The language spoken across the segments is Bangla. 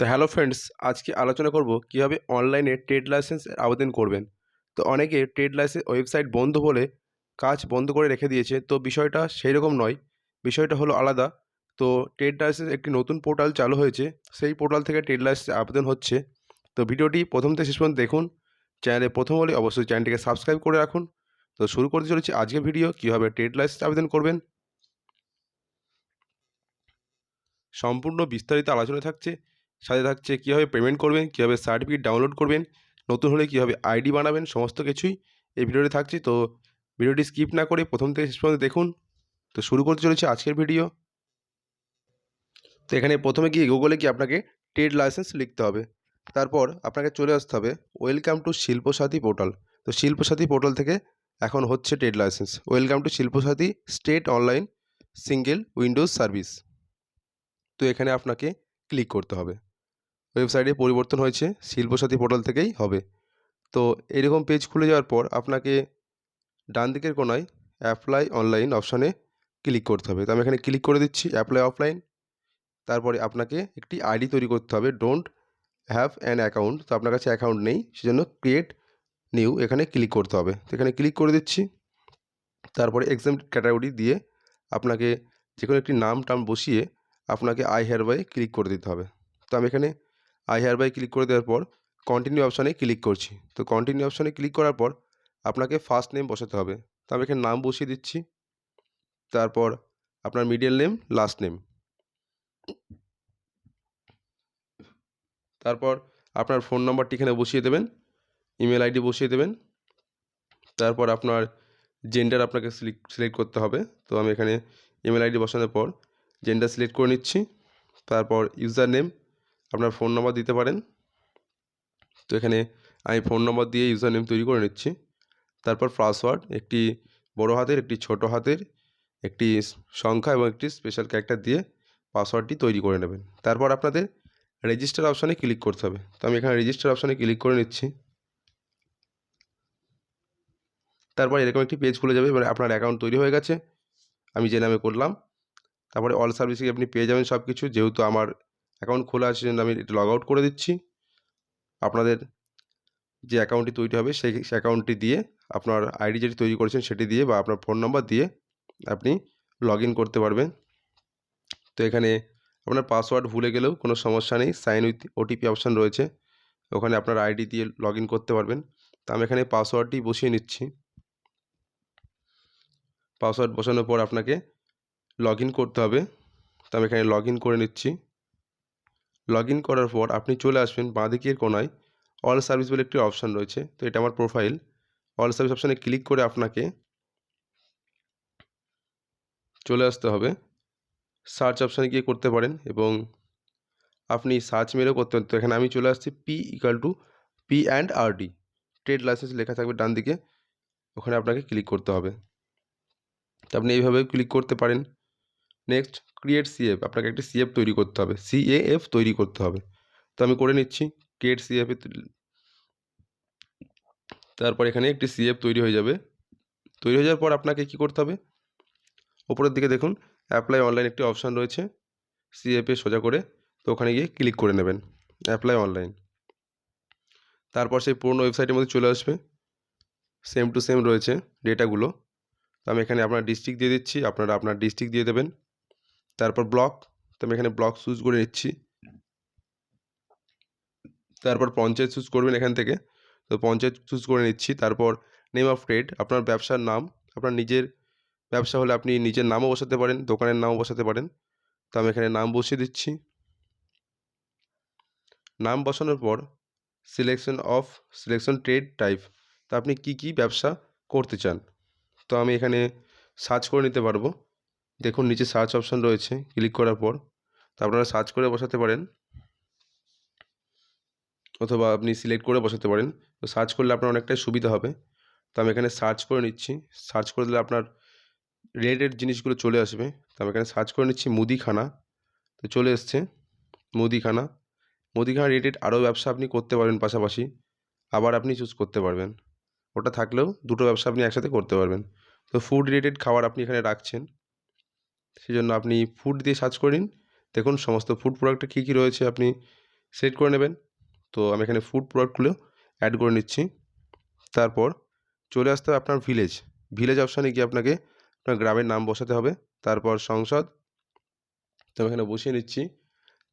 তো হ্যালো ফ্রেন্ডস আজকে আলোচনা করব কীভাবে অনলাইনে ট্রেড লাইসেন্স আবেদন করবেন। তো অনেকে ট্রেড লাইসেন্স ওয়েবসাইট বন্ধ বলে কাজ বন্ধ করে রেখে দিয়েছে। তো বিষয়টা সেই রকম নয়, বিষয়টা হলো আলাদা। তো ট্রেড লাইসেন্স একটি নতুন পোর্টাল চালু হয়েছে, সেই পোর্টাল থেকে ট্রেড লাইসেন্স আবেদন হচ্ছে। তো ভিডিওটি প্রথম থেকে শেষ পর্যন্ত দেখুন চ্যানেলে প্রথম হলে অবশ্যই চ্যানেলটিকে সাবস্ক্রাইব করে রাখুন। তো শুরু করতে চলেছি আজকের ভিডিও কীভাবে ট্রেড লাইসেন্স আবেদন করবেন। সম্পূর্ণ বিস্তারিত আলোচনা থাকছে সাথে থাকছে কীভাবে পেমেন্ট করবেন, কীভাবে সার্টিফিকেট ডাউনলোড করবেন, নতুন হলে কীভাবে আইডি বানাবেন, সমস্ত কিছুই এই ভিডিওতে থাকছে। তো ভিডিওটি স্কিপ না করে প্রথম থেকে শেষ পর্যন্ত দেখুন। তো শুরু করতে চলেছে আজকের ভিডিও তো এখানে প্রথমে গিয়ে গুগলে গিয়ে আপনাকে ট্রেড লাইসেন্স লিখতে হবে। তারপর আপনাকে চলে আসতে হবে ওয়েলকাম টু শিল্পসাথী পোর্টাল তো শিল্পসাথী পোর্টাল থেকে এখন হচ্ছে trade licence welcome to Shilpasathi state online single windows service তো এখানে আপনাকে ক্লিক করতে হবে। ওয়েবসাইটে পরিবর্তন হয়েছে, শিল্পসাথী পোর্টাল থেকেই হবে। তো এরকম পেজ খুলে যাওয়ার পর আপনাকে ডান দিকের কোনায় অ্যাপ্লাই অনলাইন অপশানে ক্লিক করতে হবে। তো আমি এখানে ক্লিক করে দিচ্ছি অ্যাপ্লাই অফলাইন তারপরে আপনাকে একটি আইডি তৈরি করতে হবে ডোন্ট হ্যাভ অ্যান অ্যাকাউন্ট তো আপনার কাছে অ্যাকাউন্ট নেই, সেজন্য ক্রিয়েট নিউ এখানে ক্লিক করতে হবে। তো এখানে ক্লিক করে দিচ্ছি। তারপরে এক্সাম ক্যাটাগরি দিয়ে আপনাকে যে কোনো একটি নাম টাম বসিয়ে আপনাকে আই হেয়ার বাই ক্লিক করে দিতে হবে। তো আমি এখানে আই হেয়ার বাই ক্লিক করে দেওয়ার পর কন্টিনিউ অপশানে ক্লিক করছি। তো কন্টিনিউ অপশানে ক্লিক করার পর আপনাকে ফার্স্ট নেম বসাতে হবে। তো আমি এখানে নাম বসিয়ে দিচ্ছি। তারপর আপনার মিডিল নেম লাস্ট নেম তারপর আপনার ফোন নম্বরটি এখানে বসিয়ে দেবেন। ইমেল আইডি বসিয়ে দেবেন। তারপর আপনার জেন্ডার আপনাকে সিলেক্ট করতে হবে। তো আমি এখানে ইমেল আইডি বসানোর পর জেন্ডার সিলেক্ট করে নিচ্ছি। তারপর ইউজার নেম আপনার ফোন নম্বর দিতে পারেন। তো এখানে আমি ফোন নম্বর দিয়ে ইউজার নেম তৈরি করে নিচ্ছি। তারপর পাসওয়ার্ড একটি বড় হাতের, একটি ছোট হাতের, একটি সংখ্যা এবং একটি স্পেশাল ক্যারেক্টার দিয়ে পাসওয়ার্ডটি তৈরি করে নেবেন। তারপর আপনাদের রেজিস্টার অপশানে ক্লিক করতে হবে। তো আমি এখানে রেজিস্টার অপশানে ক্লিক করে নিচ্ছি। তারপর এরকম একটি পেজ খুলে যাবে মানে আপনার অ্যাকাউন্ট তৈরি হয়ে গেছে। আমি যে নামে করলাম। তারপরে অল সার্ভিসে আপনি পেয়ে যাবেন সব কিছু যেহেতু আমার অ্যাকাউন্ট খোলা আছে জন্য আমি এটা লগ আউট করে দিচ্ছি। আপনাদের যে অ্যাকাউন্টটি তৈরি হবে সেই সে অ্যাকাউন্টটি দিয়ে আপনার আইডি যেটি তৈরি করেছেন সেটি দিয়ে বা আপনার ফোন নাম্বার দিয়ে আপনি লগ করতে পারবেন। তো এখানে আপনার পাসওয়ার্ড ভুলে গেলেও কোনো সমস্যা নেই। সাইন উইথ ওটিপি অপশান রয়েছে। ওখানে আপনার আইডি দিয়ে লগ করতে পারবেন। তো আমি এখানে পাসওয়ার্ডটি বসিয়ে নিচ্ছি। পাসওয়ার্ড বসানোর পর আপনাকে লগ করতে হবে। তো আমি এখানে লগ করে নিচ্ছি। লগ ইন করার পর আপনি চলে আসবেন বাঁদিকের কোনায় অল সার্ভিস বলে একটি অপশান রয়েছে, তো এটা আমার প্রোফাইল অল সার্ভিস অপশানে ক্লিক করে আপনাকে চলে আসতে হবে। সার্চ অপশানে গিয়ে করতে পারেন এবং আপনি সার্চ মেরেও করতে পারেন। তো এখানে আমি চলে আসছি P equal to P and R D trade licence লেখা থাকবে ডান দিকে, ওখানে আপনাকে ক্লিক করতে হবে। তো আপনি এইভাবে ক্লিক করতে পারেন। নেক্সট ক্রিয়েট সিএফ আপনাকে একটি সিএফ তৈরি করতে হবে। সিএএফ তৈরি করতে হবে। তো আমি করে নিচ্ছি। ক্রিয়েট সিএফে তারপর এখানে একটি সিএফ তৈরি হয়ে যাবে। তৈরি হয়ে যাওয়ার পর আপনাকে কি করতে হবে? ওপরের দিকে দেখুন অ্যাপ্লাই অনলাইন একটি অপশান রয়েছে সিএফে সোজা করে। তো ওখানে গিয়ে ক্লিক করে নেবেন। অ্যাপ্লাই অনলাইন তারপর সেই পুরনো ওয়েবসাইটের মধ্যে চলে আসবে। সেম টু সেম রয়েছে ডেটাগুলো। তো আমি এখানে আপনার ডিস্ট্রিক্ট দিয়ে দিচ্ছি। আপনারা আপনার ডিস্ট্রিক্ট দিয়ে দেবেন। তারপর ব্লক তো আমি এখানে ব্লক চুজ করে নিচ্ছি। তারপর পঞ্চায়েত চুজ করবেন এখান থেকে। তো পঞ্চায়েত চুজ করে নিচ্ছি। তারপর নেম অফ ট্রেড আপনার ব্যবসার নাম, আপনার নিজের ব্যবসা হলে আপনি নিজের নামও বসাতে পারেন, দোকানের নামও বসাতে পারেন। তো আমি এখানে নাম বসিয়ে দিচ্ছি। নাম বসানোর পর selection of selection trade type তো আপনি কি কি ব্যবসা করতে চান? তো আমি এখানে সার্চ করে নিতে পারব। দেখুন, নিচে সার্চ অপশান রয়েছে ক্লিক করার পর। তা আপনারা সার্চ করে বসাতে পারেন। অথবা আপনি সিলেক্ট করে বসাতে পারেন। তো সার্চ করলে আপনার অনেকটাই সুবিধা হবে। তো আমি এখানে সার্চ করে নিচ্ছি। সার্চ করে দিলে আপনার রিলেটেড জিনিসগুলো চলে আসবে। তো আমি এখানে সার্চ করে নিচ্ছি মুদিখানা। তো চলে এসছে মুদিখানা। মুদিখানা রিলেটেড আরও ব্যবসা আপনি করতে পারবেন পাশাপাশি। আবার আপনি চুজ করতে পারবেন। ওটা থাকলেও দুটো ব্যবসা আপনি একসাথে করতে পারবেন। তো ফুড রিলেটেড খাবার আপনি এখানে রাখছেন। সেই জন্য আপনি ফুড দিয়ে সার্চ করে নিন। দেখুন সমস্ত ফুড প্রোডাক্টে কী কী রয়েছে আপনি সেট করে নেবেন। তো আমি এখানে ফুড প্রোডাক্টগুলো অ্যাড করে নিচ্ছি। তারপর চলে আসতে হবে আপনার ভিলেজ ভিলেজ অপশানে গিয়ে আপনাকে আপনার গ্রামের নাম বসাতে হবে। তারপর সংসদ। তো আমি এখানে বসিয়ে নিচ্ছি।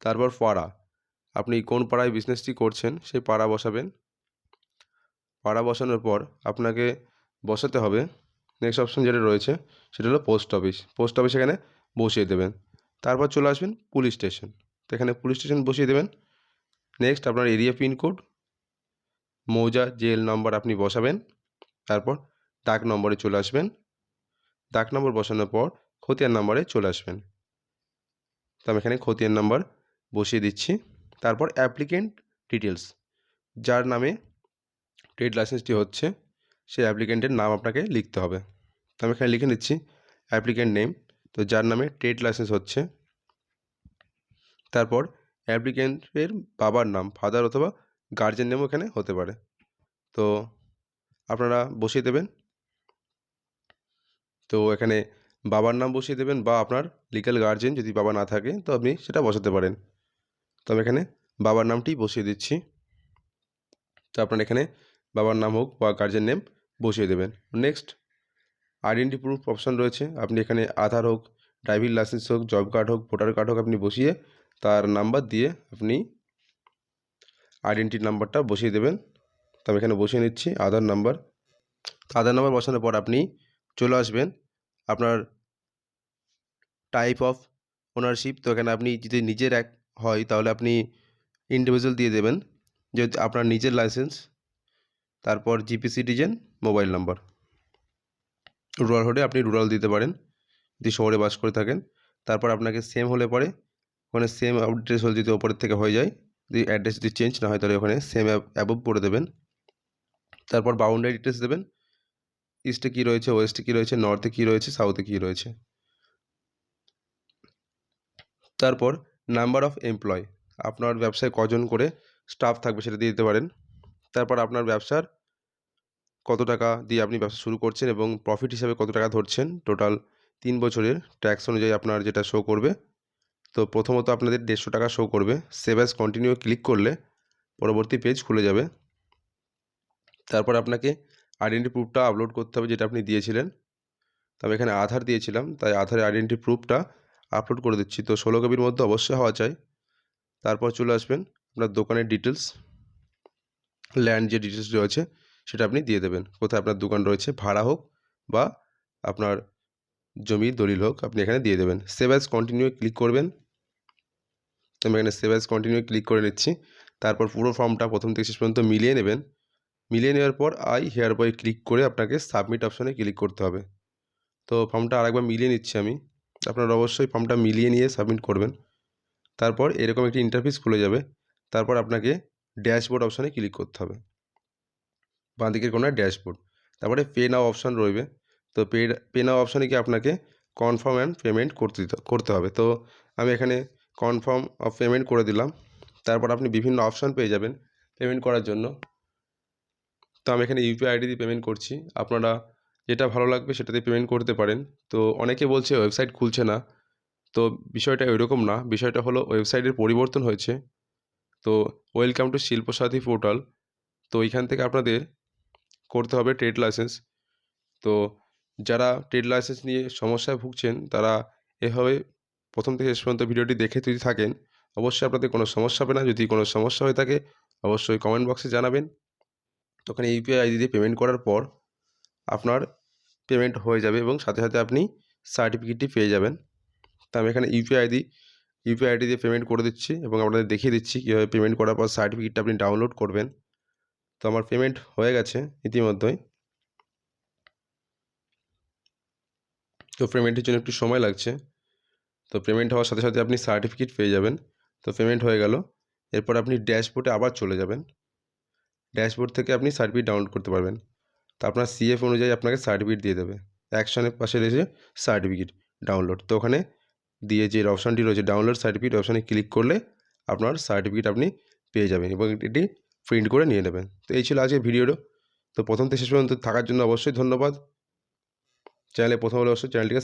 তারপর পাড়া। আপনি কোন পাড়ায় বিজনেসটি করছেন সেই পাড়া বসাবেন। পাড়া বসানোর পর আপনাকে বসাতে হবে নেক্সট অপশান যেটা রয়েছে, সেটা হলো পোস্ট অফিস পোস্ট অফিস এখানে বসিয়ে দেবেন। তারপর চলে আসবেন পুলিশ স্টেশন তো এখানে পুলিশ স্টেশন বসিয়ে দেবেন। নেক্সট আপনার এরিয়া পিনকোড মৌজা জেল নম্বর আপনি বসাবেন। তারপর ডাক নম্বরে চলে আসবেন। ডাক নম্বর বসানোর পর খতিয়ান নম্বরে চলে আসবেন। তো আমি এখানে খতিয়ান নম্বর বসিয়ে দিচ্ছি। তারপর অ্যাপ্লিকেন্ট ডিটেলস যার নামে ট্রেড লাইসেন্সটি হচ্ছে। সেই অ্যাপ্লিকেন্টের নাম আপনাকে লিখতে হবে। তো আমি এখানে লিখে নিচ্ছি অ্যাপ্লিকেন্ট নেম তো যার নামে ট্রেড লাইসেন্স হচ্ছে। তারপর অ্যাপ্লিকেন্টের বাবার নাম ফাদার অথবা গার্জেন নেমও এখানে হতে পারে। তো আপনারা বসিয়ে দেবেন। তো এখানে বাবার নাম বসিয়ে দেবেন বা আপনার লিগ্যাল গার্জেন যদি বাবা না থাকে, তো আপনি সেটা বসাতে পারেন। তো আমি এখানে বাবার নামটি বসিয়ে দিচ্ছি। তো আপনার এখানে বাবার নাম হোক বা গার্জেন নেম বসিয়ে দেবেন। নেক্সট আইডেন্টি প্রুফ অপশান রয়েছে। আপনি এখানে আধার হোক ড্রাইভিং লাইসেন্স হোক জব কার্ড হোক ভোটার কার্ড হোক আপনি বসিয়ে তার নাম্বার দিয়ে আপনি আইডেন্টি নাম্বারটা বসিয়ে দেবেন। তো আমি এখানে বসিয়ে নিচ্ছি আধার নাম্বার আধার নাম্বার বসানোর পর আপনি চলে আসবেন। আপনার টাইপ অফ ওনারশিপ তো এখানে আপনি যদি নিজের এক হয় তাহলে আপনি ইন্ডিভিজুয়াল দিয়ে দেবেন। যেহেতু আপনার নিজের লাইসেন্স তারপর GP citizen mobile number. Rural হলে আপনি রুরাল দিতে পারেন, যদি শহরে বাস করে থাকেন। তারপর আপনাকে সেম হলে পরে, ওখানে সেম অ্যাড্রেস হলে যদি ওপরের থেকে হয়ে যায়, যদি অ্যাড্রেস যদি চেঞ্জ না হয় তাহলে ওখানে সেম অ্যাবভ করে দেবেন। তারপর বাউন্ডারি ডিটেলস দেবেন ইস্টে কী রয়েছে ওয়েস্টে কী রয়েছে নর্থে কী রয়েছে সাউথে কী রয়েছে। তারপর নাম্বার অফ এমপ্লয় আপনার ব্যবসায় কজন করে স্টাফ থাকবে সেটা দিয়ে দিতে পারেন। তারপর আপনার ব্যবসার কত টাকা দিয়ে আপনি ব্যবসা শুরু করছেন এবং প্রফিট হিসাবে কত টাকা ধরছেন? টোটাল তিন বছরের ট্যাক্স অনুযায়ী আপনার যেটা শো করবে। তো প্রথমত আপনাদের দেড়শো টাকা শো করবে। সেভ অ্যাজ কন্টিনিউ ক্লিক করলে পরবর্তী পেজ খুলে যাবে। তারপর আপনাকে আইডেন্টি প্রুফটা আপলোড করতে হবে যেটা আপনি দিয়েছিলেন। তো আমি এখানে আধার দিয়েছিলাম, তাই আধারের আইডেন্টি প্রুফটা আপলোড করে দিচ্ছি। তো ষোলো কপির মধ্যে অবশ্যই হওয়া চাই। তারপর চলে আসবেন আপনার দোকানের ডিটেলস ল্যান্ড যে ডিটেলস রয়েছে, সেটা আপনি দিয়ে দেবেন। কোথায় আপনার দোকান রয়েছে, ভাড়া হোক বা আপনার জমির দলিল হোক, আপনি এখানে দিয়ে দেবেন। সেভ অ্যাজ কন্টিনিউ ক্লিক করবেন। আমি এখানে সেভ অ্যাজ কন্টিনিউ ক্লিক করে নিচ্ছি। তারপর পুরো ফর্মটা প্রথম থেকে শেষ পর্যন্ত মিলিয়ে নেবেন। মিলিয়ে নেওয়ার পর আই হেয়ার বয় ক্লিক করে আপনাকে সাবমিট অপশানে ক্লিক করতে হবে। তো ফর্মটা আরেকবার মিলিয়ে নিচ্ছি আমি। আপনারা অবশ্যই ফর্মটা মিলিয়ে নিয়ে সাবমিট করবেন। তারপর এরকম একটি ইন্টারফেস খুলে যাবে। তারপর আপনাকে ড্যাশবোর্ড অপশানে ক্লিক করতে হবে। বাঁ দিকের কোনায় ড্যাশবোর্ড। তারপরে পে নাও অপশান রইবে। তো পে পে নাও অপশানে কি আপনাকে কনফার্ম অ্যান্ড পেমেন্ট করতে করতে হবে। তো আমি এখানে কনফার্ম অফ পেমেন্ট করে দিলাম। তারপর আপনি বিভিন্ন অপশান পেয়ে যাবেন পেমেন্ট করার জন্য। তো আমি এখানে ইউপিআই আইডি দিয়ে পেমেন্ট করছি। আপনারা যেটা ভালো লাগবে সেটাতে পেমেন্ট করতে পারেন। তো অনেকে বলছে ওয়েবসাইট খুলছে না। তো বিষয়টা এরকম না। বিষয়টা হলো ওয়েবসাইটের পরিবর্তন হয়েছে। তো ওয়েলকাম টু শিল্পসাথী পোর্টাল তো এইখান থেকে আপনাদের করতে হবে ট্রেড লাইসেন্স তো যারা ট্রেড লাইসেন্স নিয়ে সমস্যায় ভুগছেন, তারা এভাবে প্রথম থেকে শেষ পর্যন্ত ভিডিওটি দেখে যদি থাকেন, অবশ্যই আপনাদের কোনো সমস্যা হবে না। যদি কোনো সমস্যা হয়ে থাকে, অবশ্যই কমেন্ট বক্সে জানাবেন। তো ওখানে ইউপিআই আইডি দিয়ে পেমেন্ট করার পর আপনার পেমেন্ট হয়ে যাবে এবং সাথে সাথে আপনি সার্টিফিকেটটি পেয়ে যাবেন। তো আমি এখানে ইউপিআই আইডি ইউপিআই আইডি দিয়ে পেমেন্ট করে দিচ্ছি এবং আপনাদের দেখিয়ে দিচ্ছি কীভাবে পেমেন্ট করার পর সার্টিফিকেটটা আপনি ডাউনলোড করবেন। তো আমার পেমেন্ট হয়ে গেছে ইতিমধ্যেই। তো পেমেন্টের জন্য একটু সময় লাগছে। তো পেমেন্ট হওয়ার সাথে সাথে আপনি সার্টিফিকেট পেয়ে যাবেন। তো পেমেন্ট হয়ে গেল। এরপর আপনি ড্যাশবোর্ডে আবার চলে যাবেন। ড্যাশবোর্ড থেকে আপনি সার্টিফিকেট ডাউনলোড করতে পারবেন। তো আপনার সিএফ অনুযায়ী আপনাকে সার্টিফিকেট দিয়ে দেবে। অ্যাকশনের পাশে রয়েছে সার্টিফিকেট ডাউনলোড তো ওখানে দিয়ে যে অপশানটি রয়েছে ডাউনলোড সার্টিফিকেট অপশানে ক্লিক করলে আপনার সার্টিফিকেট আপনি পেয়ে যাবেন এবং এটি প্রিন্ট করে নিয়ে নেবেন। তো এই ছিল আজকে ভিডিওটা তো প্রথম থেকে শেষ পর্যন্ত থাকার জন্য অবশ্যই ধন্যবাদ। চ্যানেলে প্রথম হলে অবশ্যই চ্যানেলটিকে